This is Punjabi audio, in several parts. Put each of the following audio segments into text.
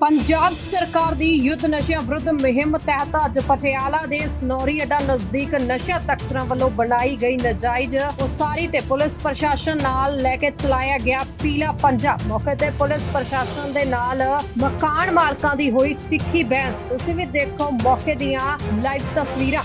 ਪੰਜਾਬ ਸਰਕਾਰ ਦੀ ਯੁੱਧ ਨਸ਼ਿਆਂ ਵਿਰੁੱਧ ਮੁਹਿੰਮ ਤਹਿਤ ਅੱਜ ਪਟਿਆਲਾ ਦੇ ਸਨੌਰੀ ਅੱਡਾ ਨਜ਼ਦੀਕ ਨਸ਼ਾ ਤਸਕਰਾਂ ਵੱਲੋਂ ਬਣਾਈ ਗਈ ਨਜਾਇਜ਼ ਉਸਾਰੀ ਤੇ ਪੁਲਿਸ ਪ੍ਰਸ਼ਾਸਨ ਨਾਲ ਲੈ ਕੇ ਚਲਾਇਆ ਗਿਆ ਪੀਲਾ ਪੰਜਾ। ਮੌਕੇ ਤੇ ਪੁਲਿਸ ਪ੍ਰਸ਼ਾਸਨ ਦੇ ਨਾਲ ਮਕਾਨ ਮਾਲਕਾਂ ਦੀ ਹੋਈ ਤਿੱਖੀ ਬਹਿਸ। ਤੁਸੀਂ ਵੀ ਦੇਖੋ ਮੌਕੇ ਦੀਆਂ ਲਾਈਵ ਤਸਵੀਰਾਂ।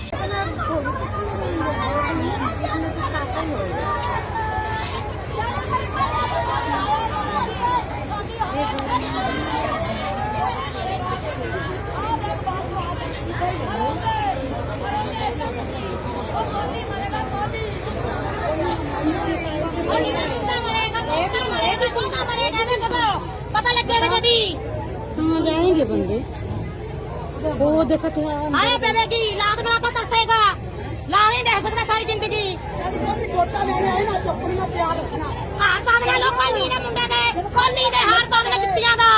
जाएंगे बंदे वो देखते हैं आए बेबे की लाख बना तो तरसेगा लाल ही रह सकता सारी जिंदगी हार पाद में लोग खोल नहीं मुंडे दे खोल नहीं दे हार पाद में जुत्तियां दा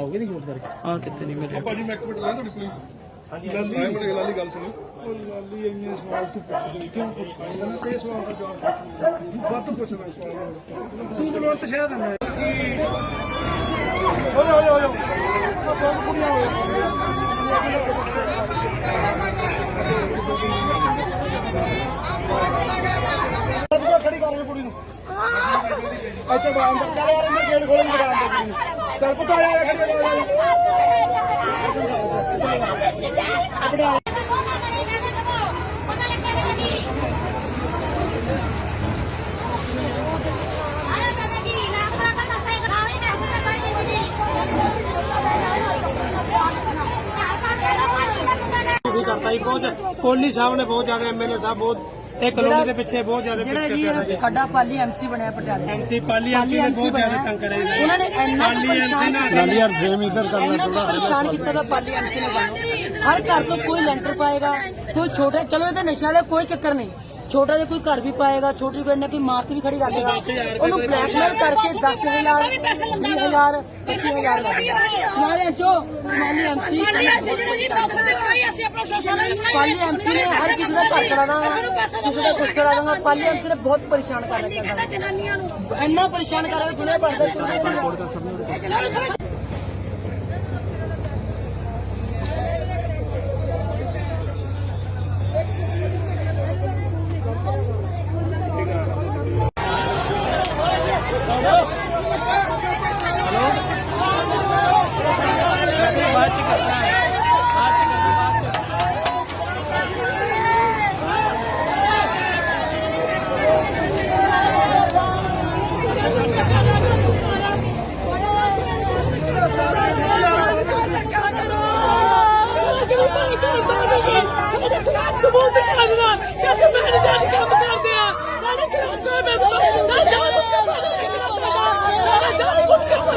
आओगे नहीं जोरदार और कितने नहीं मेरे पापा जी मैं एक मिनट ला दो प्लीज ਗੱਲ ਮੈਂ ਬੜੇ ਗੱਲ ਦੀ ਗੱਲ ਸੁਣੋ। ਕੋਈ ਗੱਲ ਹੀ ਇੰਨੇ ਸਵਾਲ ਤੂੰ ਪੁੱਛਦੇ ਕਿਉਂ ਪੁੱਛਦਾ ਇਹਨਾਂ ਤੇ ਸਵਾਲ ਦਾ ਜਵਾਬ ਬਾਤ ਪੁੱਛਣਾ ਸਵਾਲ ਤੂੰ ਬਲਵੰਤ ਸ਼ਾਹ ਦਿੰਦਾ ਓਏ ਓਏ ਓਏ ਉਹ ਦੋ ਕੁੜੀਆਂ ਹੋਏ ਖੜੀ ਕਰ ਲੈ ਕੁੜੀ ਨੂੰ। ਅੱਛਾ ਬਾਹਰ ਅੰਦਰ ਚੱਲ ਯਾਰ ਅੰਦਰ ਗੇਟ ਖੋਲਣ ਦੁਕਾਨ ਦੇ ਵੀ ਚੱਲ ਪੁੱਤ ਆ ਜਾ ਗੱਡੀ ਲਗਾ ਲੈ ਆਪਣਾ ਕਰਤਾ ਹੀ ਬਹੁਤ ਕੋਹਲੀ ਸਾਹਿਬ ਨੇ ਬਹੁਤ ਜ਼ਿਆਦਾ ਐਮਐਲਏ ਸਾਹਿਬ ਬਹੁਤ ਇਹ ਕਲੋਨੀ ਦੇ ਪਿੱਛੇ ਬਹੁਤ ਜ਼ਿਆਦਾ ਜਿਹੜਾ ਜੀ ਸਾਡਾ ਪਾਲੀ ਐਮਸੀ ਬਣਿਆ ਪਟਿਆਲੇ। ਐਮਸੀ ਪਾਲੀ ਐਮਸੀ ਨੇ ਬਹੁਤ ਜ਼ਿਆਦਾ ਤੰਗ ਕਰਿਆ ਜੀ ਉਹਨਾਂ ਨੇ ਇੰਨਾ ਕੁ ਪਾਲੀ ਐਮਸੀ ਨਾ ਗੱਲ ਯਾਰ ਫਰੇਮ ਇਧਰ ਕਰਨਾ ਕੁ ਪਰੇਸ਼ਾਨ ਕੀਤਾ ਤਾਂ ਪਾਲੀ ਐਮਸੀ ਨੇ ਸਾਨੂੰ। ਹਰ ਘਰ ਤੋਂ ਕੋਈ ਲੈਂਟਰ ਪਾਏਗਾ ਕੋਈ ਛੋਟੇ ਚਲੋ ਇਹ ਤਾਂ ਨਸ਼ਾ ਵਾਲਾ ਕੋਈ ਚੱਕਰ ਨਹੀਂ। ਛੋਟਾ ਜਿਹਾ ਕੋਈ ਘਰ ਵੀ ਪਾਏਗਾ ਛੋਟੀ ਕੋਈ ਨਾ ਕੋਈ ਮਾਰਕ ਵੀ ਖੜੀ ਕਰ ਦੇਗਾ। ਉਹਨੂੰ ਬਲੈਕਮੇਲ ਕਰਕੇ 10000 20000 25000 ਸਾਰੇ ਚੋ ਪਾਲੀ ਐਮਸੀ ਪਾਲੀ ਐਮਸੀ ਨੇ ਹਰ ਕਿਸੇ ਦਾ ਘਰ ਕਰਾਣਾ ਕਿਸੇ ਦਾ ਕੁਝ ਕਰਾਣਾ ਪਾਲੀ ਐਮਸੀ ਨੇ ਬਹੁਤ ਪਰੇਸ਼ਾਨ ਕਰ ਰੱਖਿਆ ਇੰਨਾ ਪਰੇਸ਼ਾਨ ਕਰ ਰਿਹਾ ਦੁਨੀਆ ਭਰ ਦਾ ਬਾਅਦ ਚ ਕਰਦਾ ਹੈ ਬਾਅਦ ਚ ਕਰਦਾ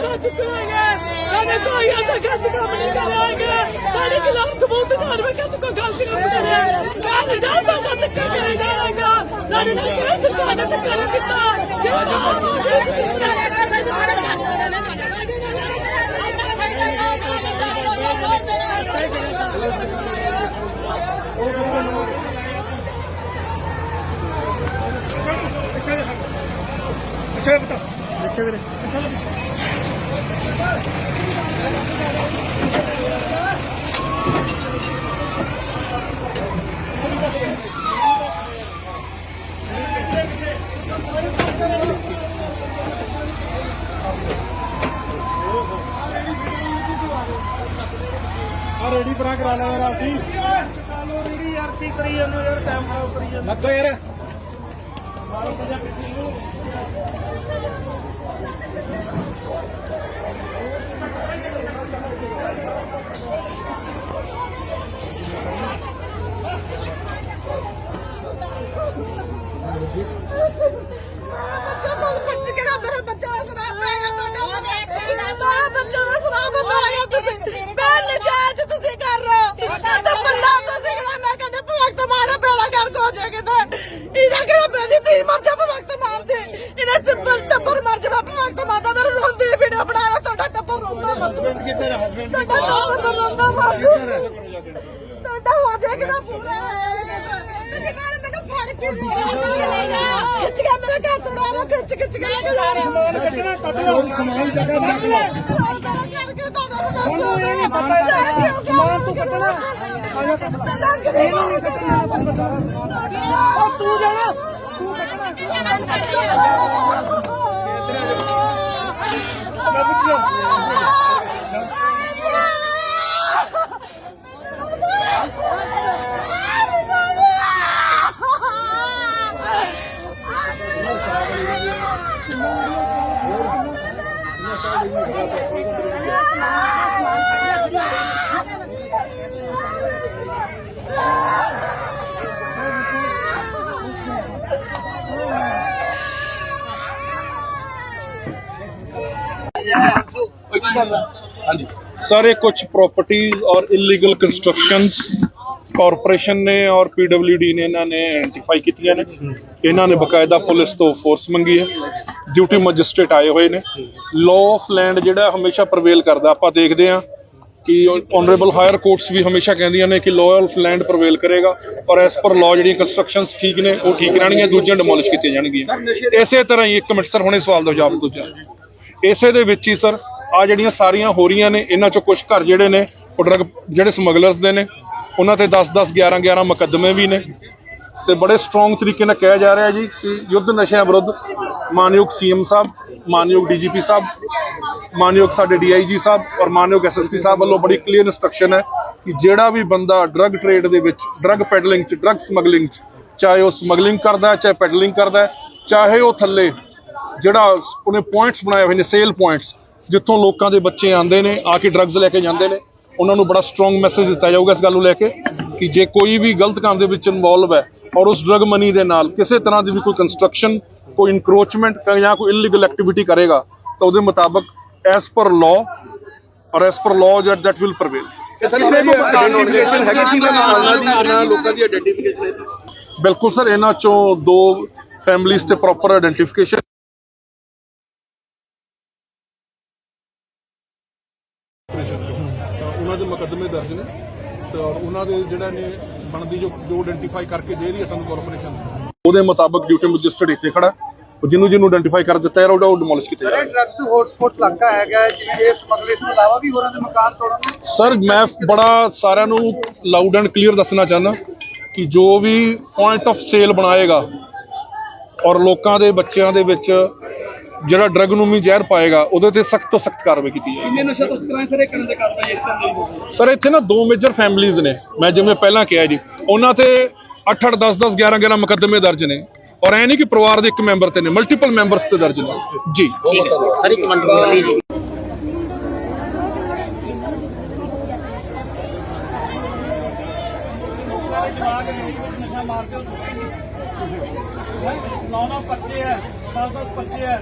ਬਾਅਦ ਚ ਕੋਈ ਐਸਾ ਗਲਤ ਕੰਮ ਨਹੀਂ ਕਰਾਂਗੇ। ਸਾਡੇ ਖਿਲਾਫ ਸਬੂਤ ਕਰ ਕਿ ਤੂੰ ਕੋਈ ਗਲਤ ਕੰਮ ਕਰਿਆ ਕਾਹ ਜਾ ਸਕਦਾ ਧੱਕਾ ਕਰੇ ਜਾਏਗਾ ਸਾਡੇ ਨਾਲ ਕਿਹੜਾ ਸਰਕਾਰ ਨੇ ਧੱਕਾ ਨਹੀਂ ਕੀਤਾ? ਅੱਛਾ ਬਤਾ ਦੇਖੇ ਵੀਰੇ ਆ ਰੈਡੀ ਬਣਾ ਕਰਾ ਲੈ ਯਾਰ ਆਤੀ ਚਾਲੋ ਰੈਡੀ ਯਾਰ ਕੀ ਕਰੀ ਜਾਂਦੇ ਯਾਰ ਟਾਈਮ ਖਰਾਬ ਕਰੀ ਜਾਂਦੇ ਲੱਗੋ ਯਾਰ। ਸਾਰਾ ਬੱਚਾ ਦਾ ਸਰਾਬ ਪਾਇਆ ਤੁਸੀਂ ਮੈਂ ਨਜਾਇਜ਼ ਤੁਸੀਂ ਕਰ ਰਹੇ ਹੋ ਤੇ ਬੱਲਾ ਤੁਸੀਂ ਕਰ ਮੈਂ ਕਹਿੰਦਾ ਭਗਤ ਮਾਰਾ ਬੇੜਾ ਕਰ ਕੋ ਜੇ ਕਿਤੇ ਇਹਦਾ ਕਿ ਮੇਰੀ ਮਰ ਜਾ ਭਗਤ ਮਾਰ ਦੇ। ਇਹਨੇ ਟੱਬਰ ਟੱਬਰ ਮਰ ਜਾ ਭਗਤ ਮਾਤਾ ਮੇਰੇ ਰੋਂਦੇ ਵੀਡੀਓ ਬਣਾਇਆ ਤੁਹਾਡਾ ਟੱਬਰ ਰੋਂਦਾ ਮਰ ਹਸਬੰਡ ਕਿੱਧਰ ਹੈ? ਹਸਬੰਡ ਤੁਹਾਡਾ ਟੱਬਰ ਰੋਂਦਾ ਮਰ ਤੁਹਾਡਾ ਹੋ ਜਾਏਗਾ ਪੂਰਾ ਤੁਸੀਂ ਕਰ ਮੈਨੂੰ ਫੜ ਕੇ ਖਿੱਚ ਕੇ ਮੇਰੇ ਮੇਰੇ ਘਰ ਤੋੜਾ ਰਿਹਾ ਖਿੱਚ ਖਿੱਚ ਕੇ ਲੈ ਕੇ ਜਾ ਰਿਹਾ ਸਮਾਨ ਜਗ੍ਹਾ ਚੱਕ ਲੈ। ਸਮਾਨ ਤੂੰ ਕੱਟਣਾ ਆਜਾ ਉਹ ਤੂੰ ਜਾਣਾ ਤੂੰ ਹਾਂਜੀ ਸਰ ਇਹ ਕੁਝ ਪ੍ਰਾਪਰਟੀਆਂ ਔਰ ਇਲੀਗਲ ਕੰਸਟਰਕਸ਼ਨਸ ਕਾਰਪੋਰੇਸ਼ਨ ਨੇ ਔਰ ਪੀਡਬਲਯੂਡੀ ਨੇ ਇਹਨਾਂ ਨੇ ਆਇਡੈਂਟੀਫਾਈ ਕੀਤੀਆਂ ਨੇ। ਇਹਨਾਂ ਨੇ ਬਕਾਇਦਾ ਪੁਲਿਸ ਤੋਂ ਫੋਰਸ ਮੰਗੀ ਹੈ। ਡਿਊਟੀ ਮੈਜਿਸਟ੍ਰੇਟ ਆਏ ਹੋਏ ਨੇ। ਲਾਅ ਆਫ ਲੈਂਡ ਜਿਹੜਾ ਹਮੇਸ਼ਾ ਪ੍ਰਵੇਲ ਕਰਦਾ। ਆਪਾਂ ਦੇਖਦੇ ਹਾਂ ਕਿ ਆਨਰੇਬਲ ਹਾਇਰ ਕੋਰਟਸ ਵੀ ਹਮੇਸ਼ਾ ਕਹਿੰਦੀਆਂ ਨੇ ਕਿ ਲਾਅ ਆਫ ਲੈਂਡ ਪ੍ਰਵੇਲ ਕਰੇਗਾ। ਔਰ ਐਸ ਪਰ ਲਾਅ ਜਿਹੜੀਆਂ ਕੰਸਟਰਕਸ਼ਨਸ ਠੀਕ ਨੇ, ਉਹ ਠੀਕ ਰਹਿਣਗੀਆਂ, ਦੂਜੀਆਂ ਡਿਮੋਲਿਸ਼ ਕੀਤੀਆਂ ਜਾਣਗੀਆਂ। ਇਸੇ ਤਰ੍ਹਾਂ ਹੀ ਇੱਕ ਮਿੰਟ ਸਰ ਹੁਣੇ ਸਵਾਲ ਦਾ ਜਵਾਬ ਦੂਜਾ। ਇਸੇ ਦੇ ਵਿੱਚ ਹੀ ਸਰ ਆ ਜਿਹੜੀਆਂ ਸਾਰੀਆਂ ਹੋ ਰਹੀਆਂ ਨੇ, ਇਹਨਾਂ ਚੋਂ ਕੁਝ ਘਰ ਜਿਹੜੇ ਨੇ, ਉਹ ਡਰਗ ਜਿਹੜੇ ਸਮਗਲਰਸ ਦੇ ਨੇ, ਉਹਨਾਂ ਤੇ 10 10 11 11 ਮੁਕੱਦਮੇ ਵੀ ਨੇ। ਤੇ ਬੜੇ ਸਟਰੋਂਗ ਤਰੀਕੇ ਨਾਲ ਕਿਹਾ ਜਾ ਰਿਹਾ ਜੀ ਕਿ ਯੁੱਧ ਨਸ਼ਿਆਂ ਵਿਰੁੱਧ ਮਾਨਯੋਗ ਸੀਐਮ ਸਾਹਿਬ, ਮਾਨਯੋਗ ਡੀਜੀਪੀ ਸਾਹਿਬ, ਮਾਨਯੋਗ ਸਾਡੇ ਡੀਆਈਜੀ ਸਾਹਿਬ ਔਰ ਮਾਨਯੋਗ ਐਸਐਸਪੀ ਸਾਹਿਬ ਵੱਲੋਂ ਬੜੀ ਕਲੀਅਰ ਇਨਸਟਰਕਸ਼ਨ ਹੈ ਕਿ ਜਿਹੜਾ ਵੀ ਬੰਦਾ ਡਰੱਗ ਟ੍ਰੇਡ ਦੇ ਵਿੱਚ ਡਰੱਗ ਪੈਡਲਿੰਗ ਚ ਡਰੱਗ ਸਮਗਲਿੰਗ ਚ, ਚਾਹੇ ਉਹ ਸਮਗਲਿੰਗ ਕਰਦਾ ਚਾਹੇ ਪੈਡਲਿੰਗ ਕਰਦਾ ਚਾਹੇ ਉਹ ਥੱਲੇ ਜਿਹੜਾ ਉਹਨੇ ਪੁਆਇੰਟਸ ਬਣਾਏ ਹੋਏ ਨੇ ਸੇਲ ਪੁਆਇੰਟਸ ਜਿੱਥੋਂ ਲੋਕਾਂ ਦੇ ਬੱਚੇ ਆਉਂਦੇ ਨੇ ਆ ਕੇ ਡਰੱਗਸ ਲੈ ਕੇ ਜਾਂਦੇ ਨੇ ਉਹਨਾਂ ਨੂੰ ਬੜਾ ਸਟਰੋਂਗ ਮੈਸੇਜ ਦਿੱਤਾ ਜਾਊਗਾ ਇਸ ਗੱਲ ਨੂੰ ਲੈ ਕੇ ਕਿ ਜੇ ਕੋਈ ਵੀ ਗਲਤ ਕੰਮ ਦੇ ਵਿੱਚ ਇਨਵੋਲਵ ਹੈ ਔਰ ਉਸ ਡਰੱਗ ਮਨੀ ਦੇ ਨਾਲ ਕਿਸੇ ਤਰ੍ਹਾਂ ਦੀ ਵੀ ਕੋਈ ਕੰਸਟਰਕਸ਼ਨ ਕੋਈ ਇਨਕਰੋਚਮੈਂਟ ਜਾਂ ਕੋਈ ਇਲੀਗਲ ਐਕਟੀਵਿਟੀ ਕਰੇਗਾ ਤਾਂ ਉਹਦੇ ਮੁਤਾਬਕ as per law or as per law jet that will prevail identification ਹੈਗੀ ਸੀ? ਇਹਨਾਂ ਦੀ ਇਹਨਾਂ ਲੋਕਾਂ ਦੀ ਆਈਡੈਂਟੀਫਿਕੇਸ਼ਨ ਹੈ ਬਿਲਕੁਲ ਸਰ ਇਹਨਾਂ ਚੋਂ ਦੋ ਫੈਮਿਲੀਜ਼ ਤੇ ਪ੍ਰੋਪਰ ਆਇਡੈਂਟੀਫਿਕੇਸ਼ਨ ਦਰਜ ਨੇ। ਤੇ ਉਹਨਾਂ ਦੇ ਜਿਹੜਾ ਨੇ ਬਣਦੀ ਜੋ ਜੋ ਆਇਡੈਂਟੀਫਾਈ ਕਰਕੇ ਦੇ ਰਹੀ ਹੈ ਸਾਨੂੰ ਕਾਰਪੋਰੇਸ਼ਨ ਉਹਦੇ ਮੁਤਾਬਕ ਡਿਊਟੀ ਮੈਜਿਸਟਰੇਟ ਇੱਥੇ ਖੜਾ ਜਿਹਨੂੰ ਜਿਹਨੂੰ ਆਇਡੈਂਟੀਫਾਈ ਕਰ ਦਿੱਤਾ ਹੈ ਉਹਦਾ ਉਹ ਡਿਮੋਲਿਸ਼ ਕੀਤਾ ਜਾਏਗਾ ਡਰੱਗਸ ਹੌਟਸਪੌਟ ਇਲਾਕਾ ਹੈਗਾ ਜਿਵੇਂ ਇਹ ਸਮਗਲਰ ਤੋਂ ਇਲਾਵਾ ਵੀ ਹੋਰਾਂ ਦੇ ਮਕਾਨ ਤੋੜਨ ਸਰ ਮੈਂ ਬੜਾ ਸਾਰਿਆਂ ਨੂੰ ਲਾਊਡ ਐਂਡ ਕਲੀਅਰ ਦੱਸਣਾ ਚਾਹੁੰਦਾ ਕਿ ਜੋ ਵੀ ਪੁਆਇੰਟ ਆਫ ਸੇਲ ਬਣਾਏਗਾ ਔਰ ਲੋਕਾਂ ਦੇ ਬੱਚਿਆਂ ਦੇ ਵਿੱਚ ਜਿਹੜਾ ਡਰੱਗ ਨੂੰ ਵੀ ਜ਼ਹਿਰ ਪਾਏਗਾ ਉਹਦੇ ਤੇ ਸਖਤ ਤੋਂ ਸਖਤ ਕਾਰਵਾਈ ਕੀਤੀ ਜਾਏਗੀ। ਕਿੰਨੇ ਨਸ਼ਾ ਤਸਕਰਾਂ ਸਾਰੇ ਕਰਨ ਦੇ ਕਾਰਵਾਈ ਇਸ ਤਰ੍ਹਾਂ ਦੀ ਹੋਊਗੀ ਸਰ ਇੱਥੇ ਨਾ ਦੋ ਮੇਜਰ ਫੈਮਿਲੀਆਂ ਨੇ। ਮੈਂ ਜਿਵੇਂ ਪਹਿਲਾਂ ਕਿਹਾ ਜੀ ਉਹਨਾਂ ਤੇ 8 8 10 10 11 11 ਮੁਕੱਦਮੇ ਦਰਜ ਨੇ। ਔਰ ਐ ਨਹੀਂ ਕਿ ਪਰਿਵਾਰ ਦੇ ਇੱਕ ਮੈਂਬਰ ਤੇ ਨੇ ਮਲਟੀਪਲ ਮੈਂਬਰਸ ਤੇ ਦਰਜ ਨੇ। ਜੀ। ਨੌ। ਨੌ ਬੱਚੇ ਹੈ 10 10 ਬੱਚੇ ਹੈ।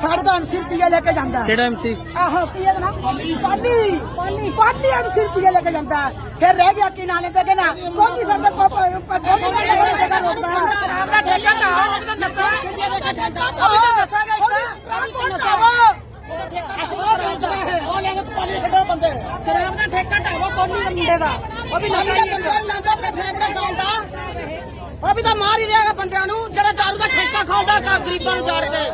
ਸਾਡੇ ਤੋਂ 80 ਰੁਪਏ ਲੈ ਕੇ ਜਾਂਦਾ। ਕਿਹੜਾ ਐਮਸੀ ਆਹੋ ਕੀ ਇਹਦਾ ਨਾਮ? ਪਾਲੀ। ਪਾਲੀ। ਪਾਲੀ ਪਾਲੀ 80 ਰੁਪਏ ਲੈ ਕੇ ਜਾਂਦਾ। ਫਿਰ ਰਹਿ ਗਿਆ ਕਿ ਨਾਲੇ ਤੇ ਕਹਿੰਦਾ ਕੋਈ ਸਾਡੇ ਕੋ ਕੋਈ ਸ਼ਰਾਬ ਦਾ ਠੇਕਾ ਨਾ ਨਸ਼ਾ ਉਹ ਵੀ ਤਾਂ ਨਸ਼ਾ ਗਾ ਇੱਕ ਨਸ਼ਾ ਉਹ ਲੈ ਕੇ ਪਾਲੀ ਕੱਢੋ ਬੰਦੇ। ਸ਼ਰਾਬ ਦਾ ਠੇਕਾ ਢਾਵਾ ਕੋਲੀ ਦੇ ਮੁੰਡੇ ਦਾ। ਉਹ ਵੀ ਨਸ਼ਾ ਹੀ ਹੈ। ਉਹ ਵੀ ਤਾਂ ਮਾਰ ਹੀ ਰਿਹਾਗਾ ਬੰਦਿਆਂ ਨੂੰ ਜਿਹੜਾ ਦਾਰੂ ਦਾ ਠੇਕਾ ਖਾਂਦਾ ਕਾ ਗਰੀਬਾਂ ਨੂੰ ਜਾੜ ਕੇ।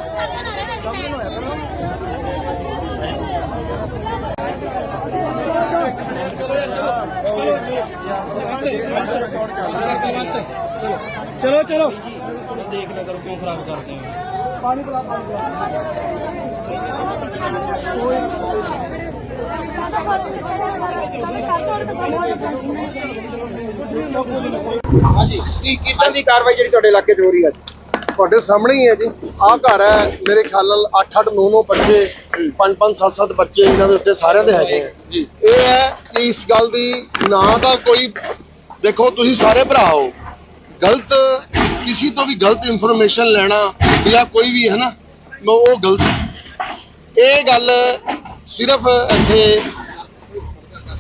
ਚਲੋ ਚਲੋ। ਦੇਖ ਲਿਆ ਕਰੋ ਕਿਉਂ ਖਰਾਬ ਕਰਦੇ ਹੋ ਕਿੱਦਾਂ ਦੀ ਕਾਰਵਾਈ ਜਿਹੜੀ ਤੁਹਾਡੇ ਇਲਾਕੇ 'ਚ ਹੋ ਰਹੀ ਹੈ ਤੁਹਾਡੇ ਸਾਹਮਣੇ ਹੀ ਹੈ ਜੀ। ਆਹ ਘਰ ਹੈ ਮੇਰੇ ਖਿਆਲ ਨਾਲ 8 8 9 9 ਬੱਚੇ 5 5 7 7 ਬੱਚੇ ਇਹਨਾਂ ਦੇ ਉੱਤੇ ਸਾਰਿਆਂ ਦੇ ਹੈਗੇ ਆ। ਇਹ ਹੈ ਕਿ ਇਸ ਗੱਲ ਦੀ ਨਾ ਤਾਂ ਕੋਈ ਦੇਖੋ ਤੁਸੀਂ ਸਾਰੇ ਭਰਾ ਹੋ। ਗਲਤ ਕਿਸੇ ਤੋਂ ਵੀ ਗਲਤ ਇਨਫੋਰਮੇਸ਼ਨ ਲੈਣਾ ਜਾਂ ਕੋਈ ਵੀ ਹੈ ਨਾ ਉਹ ਗਲਤ। ਇਹ ਗੱਲ ਸਿਰਫ ਇੱਥੇ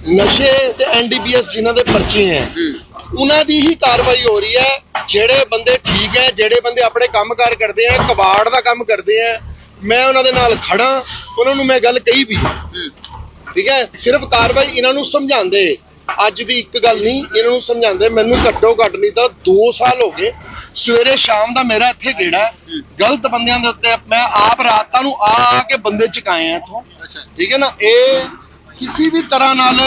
ਨਸ਼ੇ ਤੇ ਐਨਡੀਪੀਐਸ ਜਿਨ੍ਹਾਂ ਦੇ ਪਰਚੇ ਹੈ ਉਹਨਾਂ ਦੀ ਹੀ ਕਾਰਵਾਈ ਹੋ ਰਹੀ ਹੈ। ਜਿਹੜੇ ਬੰਦੇ ਠੀਕ ਹੈ ਜਿਹੜੇ ਬੰਦੇ ਆਪਣੇ ਕੰਮਕਾਰ ਕਰਦੇ ਆ ਕਬਾੜ ਦਾ ਕੰਮ ਕਰਦੇ ਆ ਮੈਂ ਉਹਨਾਂ ਦੇ ਨਾਲ ਖੜਾ ਉਹਨਾਂ ਨੂੰ ਮੈਂ ਗੱਲ ਕਹੀ ਵੀ। ਠੀਕ ਹੈ ਸਿਰਫ ਕਾਰਵਾਈ ਇਹਨਾਂ ਨੂੰ ਸਮਝਾਉਂਦੇ। ਅੱਜ ਦੀ ਇੱਕ ਗੱਲ ਨਹੀਂ ਇਹਨਾਂ ਨੂੰ ਸਮਝਾਉਂਦੇ। ਮੈਨੂੰ ਘੱਟੋ ਘੱਟ ਨਹੀਂ ਤਾਂ 2 ਸਾਲ ਹੋ ਗਏ। ਸਵੇਰੇ ਸ਼ਾਮ ਦਾ ਮੇਰਾ ਇੱਥੇ ਗੇੜਾ। ਗਲਤ ਬੰਦਿਆਂ ਦੇ ਉੱਤੇ ਮੈਂ ਆਪ ਰਾਤਾਂ ਨੂੰ ਆ ਆ ਕੇ ਬੰਦੇ ਚੁਕਾਏ ਆ ਇੱਥੋਂ। ਠੀਕ ਹੈ ਨਾ ਇਹ ਕਿਸੇ ਵੀ ਤਰ੍ਹਾਂ ਨਾਲ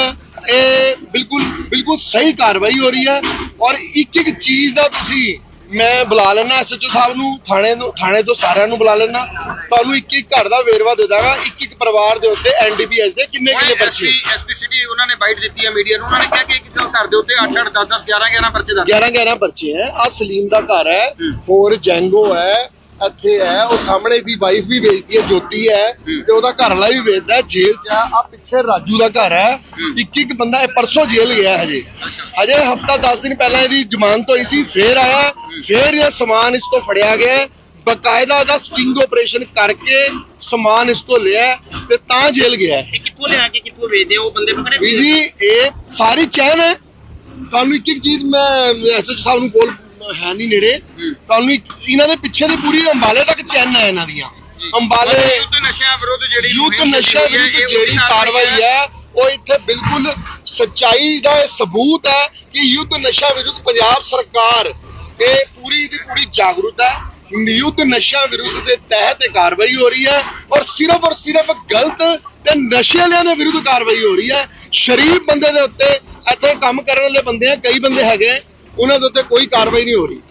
ਇਹ ਬਿਲਕੁਲ ਬਿਲਕੁਲ ਸਹੀ ਕਾਰਵਾਈ ਹੋ ਰਹੀ ਹੈ ਔਰ ਇੱਕ ਇੱਕ ਚੀਜ਼ ਦਾ ਤੁਸੀਂ ਮੈਂ ਬੁਲਾ ਲੈਣਾ ਐਸਐਚਓ ਸਾਹਿਬ ਨੂੰ ਥਾਣੇ ਨੂੰ ਥਾਣੇ ਤੋਂ ਸਾਰਿਆਂ ਨੂੰ ਬੁਲਾ ਲੈਣਾ ਤੁਹਾਨੂੰ ਇੱਕ ਇੱਕ ਘਰ ਦਾ ਵੇਰਵਾ ਦੇ ਦਾਂਗਾ ਇੱਕ ਇੱਕ ਪਰਿਵਾਰ ਦੇ ਉੱਤੇ ਐਨਡੀਪੀਐਸ ਦੇ ਕਿੰਨੇ ਕਿੰਨੇ ਪਰਚੇ ਐਸਪੀ ਸਿਟੀ ਉਹਨਾਂ ਨੇ ਬਾਈਟ ਦਿੱਤੀ ਹੈ ਮੀਡੀਆ ਨੂੰ ਉਹਨਾਂ ਨੇ ਕਿਹਾ ਕਿ ਇੱਕ ਘਰ ਦੇ ਉੱਤੇ 8 8 10 10 11 11 ਪਰਚੇ ਦਰਜ 11 11 ਪਰਚੇ ਹੈ ਆ ਸਲੀਮ ਦਾ ਘਰ ਹੈ ਹੋਰ ਜੈਂਗੋ ਹੈ ਇੱਥੇ ਹੈ ਉਹ ਸਾਹਮਣੇ ਦੀ ਵਾਈਫ ਵੀ ਵੇਚਦੀ ਹੈ ਜੋਤੀ ਹੈ ਤੇ ਉਹਦਾ ਘਰ ਵਾਲਾ ਵੀ ਵੇਚਦਾ ਹੈ ਜੇਲ੍ਹ 'ਚ ਆ ਪਿੱਛੇ ਰਾਜੂ ਦਾ ਘਰ ਹੈ। ਇੱਕ ਇੱਕ ਬੰਦਾ ਇਹ ਪਰਸੋਂ ਜੇਲ੍ਹ ਗਿਆ ਹਜੇ। ਹਜੇ ਹਫਤਾ 10 ਦਿਨ ਪਹਿਲਾਂ ਇਹਦੀ ਜ਼ਮਾਨਤ ਹੋਈ ਸੀ ਫੇਰ ਆਇਆ ਫੇਰ ਇਹ ਸਮਾਨ ਇਸ ਤੋਂ ਫੜਿਆ ਗਿਆ। ਬਕਾਇਦਾ ਦਾ ਸਟਿੰਗ ਆਪਰੇਸ਼ਨ ਕਰਕੇ ਸਮਾਨ ਇਸ ਤੋਂ ਲਿਆ ਤੇ ਤਾਂ ਜੇਲ੍ਹ ਗਿਆ। ਕਿੱਥੋਂ ਲਿਆ ਕੇ ਕਿੱਥੋਂ ਵੇਚਦੇ ਉਹ ਬੰਦੇ ਪਕੜੇ ਵੀ ਜੀ ਇਹ ਸਾਰੀ ਚੈਨ ਹੈ। ਤੁਹਾਨੂੰ ਇੱਕ ਇੱਕ ਚੀਜ਼ ਮੈਂ ਐਸਐਚ ਸਾਹਿਬ ਨੂੰ ਕੋਲ ਹੈ ਨਹੀਂ ਨੇੜੇ ਤੁਹਾਨੂੰ ਇਹਨਾਂ ਦੇ ਪਿੱਛੇ ਦੀ ਪੂਰੀ ਅੰਬਾਲੇ ਤੱਕ ਚੈਨ ਹੈ ਇਹਨਾਂ ਦੀਆਂ। ਅੰਬਾਲੇ ਯੁੱਧ ਨਸ਼ਿਆਂ ਵਿਰੁੱਧ ਜਿਹੜੀ ਵਿਰੁੱਧ ਕਾਰਵਾਈ ਹੈ ਉਹ ਇੱਥੇ ਬਿਲਕੁਲ ਸੱਚਾਈ ਦਾ ਸਬੂਤ ਹੈ ਕਿ ਯੁੱਧ ਨਸ਼ਾ ਵਿਰੁੱਧ ਪੰਜਾਬ ਸਰਕਾਰ ਇਹ ਪੂਰੀ ਦੀ ਪੂਰੀ ਜਾਗਰੂਕ ਹੈ। ਯੁੱਧ ਨਸ਼ਾ ਵਿਰੁੱਧ ਦੇ ਤਹਿਤ ਇਹ ਕਾਰਵਾਈ ਹੋ ਰਹੀ ਹੈ ਔਰ ਸਿਰਫ ਔਰ ਸਿਰਫ ਗਲਤ ਤੇ ਨਸ਼ੇ ਵਾਲਿਆਂ ਦੇ ਵਿਰੁੱਧ ਕਾਰਵਾਈ ਹੋ ਰਹੀ ਹੈ। ਸ਼ਰੀਫ ਬੰਦੇ ਦੇ ਉੱਤੇ ਇੱਥੇ ਕੰਮ ਕਰਨ ਵਾਲੇ ਬੰਦੇ ਆ ਕਈ ਬੰਦੇ ਹੈਗੇ ਉਹਨਾਂ ਦੇ ਉੱਤੇ ਕੋਈ ਕਾਰਵਾਈ ਨਹੀਂ ਹੋ ਰਹੀ।